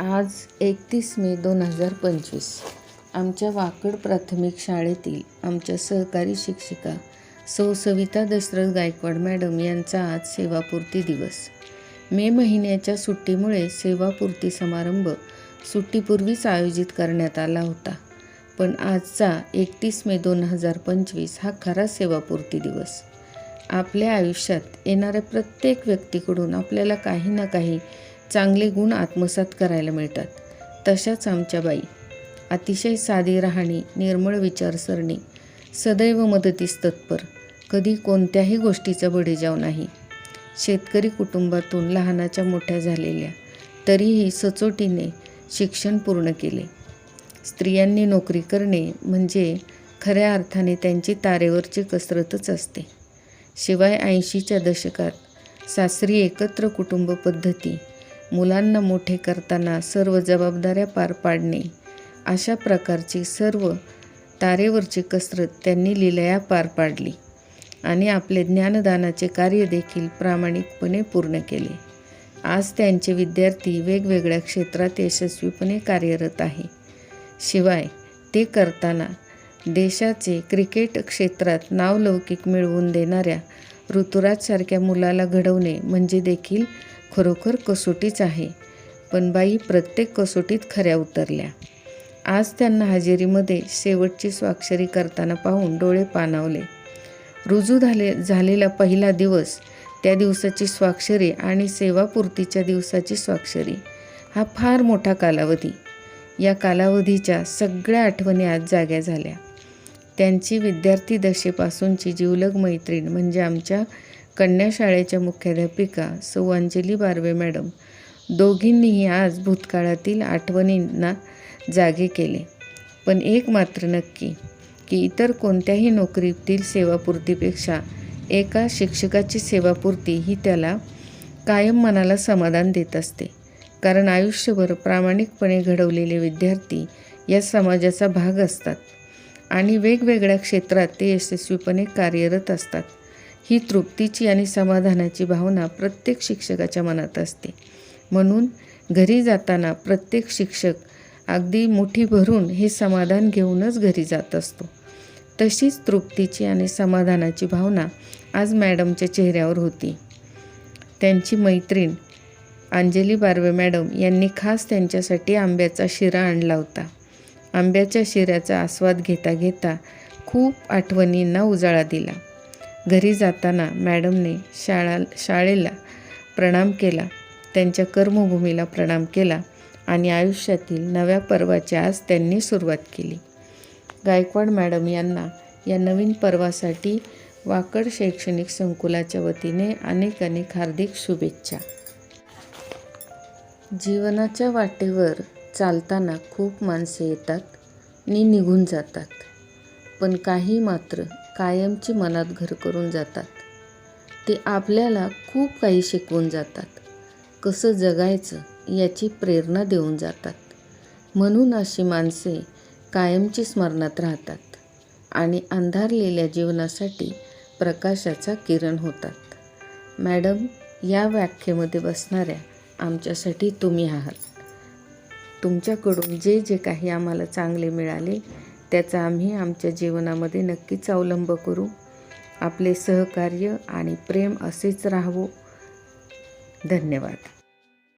आज एकतीस मे दोन हजार पंचवीस. आमच्या वाकड प्राथमिक शाळेतील आमच्या सहकारी शिक्षिका सौ सविता दशरथ गायकवाड मॅडम यांचा आज सेवापूर्ती दिवस. मे महिन्याच्या सुट्टीमुळे सेवापूर्ती समारंभ सुट्टीपूर्वीच आयोजित करण्यात आला होता. पण आजचा एकतीस मे दोन हजार पंचवीस हा खरा सेवापूर्ती दिवस. आपल्या आयुष्यात येणाऱ्या प्रत्येक व्यक्तीकडून आपल्याला काही ना काही चांगले गुण आत्मसात करायला मिळतात. तशाच आमच्या बाई. अतिशय साधी राहणी निर्मळ विचारसरणी सदैव मदतीस तत्पर. कधी कोणत्याही गोष्टीचा बडेजाव नाही. शेतकरी कुटुंबातून लहानाच्या मोठ्या झालेल्या तरीही सचोटीने शिक्षण पूर्ण केले. स्त्रियांनी नोकरी करणे म्हणजे खऱ्या अर्थाने त्यांची तारेवरची कसरतच असते. शिवाय ऐंशीच्या दशकात सासरी एकत्र कुटुंब पद्धती मुलांना मोठे करताना सर्व जबाबदाऱ्या पार पाडणे. अशा प्रकारची सर्व तारेवरची कसरत त्यांनी लिलया पार पाडली आणि आपले ज्ञानदानाचे कार्य देखील प्रामाणिकपणे पूर्ण केले. आज त्यांचे विद्यार्थी वेगवेगळ्या क्षेत्रात यशस्वीपणे कार्यरत आहे. शिवाय ते करताना देशाचे क्रिकेट क्षेत्रात नावलौकिक मिळवून देणाऱ्या ऋतुराजसारख्या मुलाला घडवणे म्हणजे देखील खरोखर कसोटीच आहे. पण बाई प्रत्येक कसोटीत खऱ्या उतरल्या. आज त्यांना हजेरीमध्ये शेवटची स्वाक्षरी करताना पाहून डोळे पाणावले. रुजू झाले झालेला पहिला दिवस त्या दिवसाची स्वाक्षरी आणि सेवापूर्तीच्या दिवसाची स्वाक्षरी हा फार मोठा कालावधी. या कालावधीच्या सगळ्या आठवणी आज जाग्या झाल्या. त्यांची विद्यार्थी दशेपासूनची जीवलग मैत्रीण म्हणजे आमच्या कन्या शाळेच्या मुख्याध्यापिका सौ अंजली बारवे मॅडम दोघींनीही आज भूतकाळातील आठवणींना जागे केले. पण एक मात्र नक्की की इतर कोणत्याही नोकरीतील सेवापूर्तीपेक्षा एका शिक्षकाची सेवापूर्ती ही त्याला कायम मनाला समाधान देत असते. कारण आयुष्यभर प्रामाणिकपणे घडवलेले विद्यार्थी या समाजाचा भाग असतात आणि वेगवेगळ्या क्षेत्रात ते यशस्वीपणे कार्यरत असतात. ही तृप्तीची आणि समाधानाची भावना प्रत्येक शिक्षकाच्या मनात असते. म्हणून घरी जाताना प्रत्येक शिक्षक अगदी मुठी भरून हे समाधान घेऊनच घरी जात असतो. तशीच तृप्तीची आणि समाधानाची भावना आज मॅडमच्या चेहऱ्यावर होती. त्यांची मैत्रीण अंजली बारवे मॅडम यांनी खास त्यांच्यासाठी आंब्याचा शिरा आणला होता. आंब्याच्या शिऱ्याचा आस्वाद घेता घेता खूप आठवणींना उजाळा दिला. घरी जाताना मॅडमने शाळा शाळेला प्रणाम केला. त्यांच्या कर्मभूमीला प्रणाम केला आणि आयुष्यातील नव्या पर्वाची आज त्यांनी सुरुवात केली. गायकवाड मॅडम यांना या नवीन पर्वासाठी वाकड शैक्षणिक संकुलाच्या वतीने अनेक अनेक हार्दिक शुभेच्छा. जीवनाच्या वाटेवर चालताना खूप माणसे येतात आणि निघून जातात. पण काही मात्र कायमची मनात घर करून जातात. ते आपल्याला खूप काही शिकवून जातात. कसं जगायचं याची प्रेरणा देऊन जातात. म्हणून अशी माणसे कायमची स्मरणात राहतात आणि अंधारलेल्या जीवनासाठी प्रकाशाचा किरण होतात. मॅडम या व्याख्येमध्ये बसणाऱ्या आमच्यासाठी तुम्ही आहात. तुमच्याकडून जे जे काही आम्हाला चांगले मिळाले त्याचा आम्ही आमच्या जीवनामध्ये नक्कीच अवलंब करू. आपले सहकार्य आणि प्रेम असेच राहावो. धन्यवाद.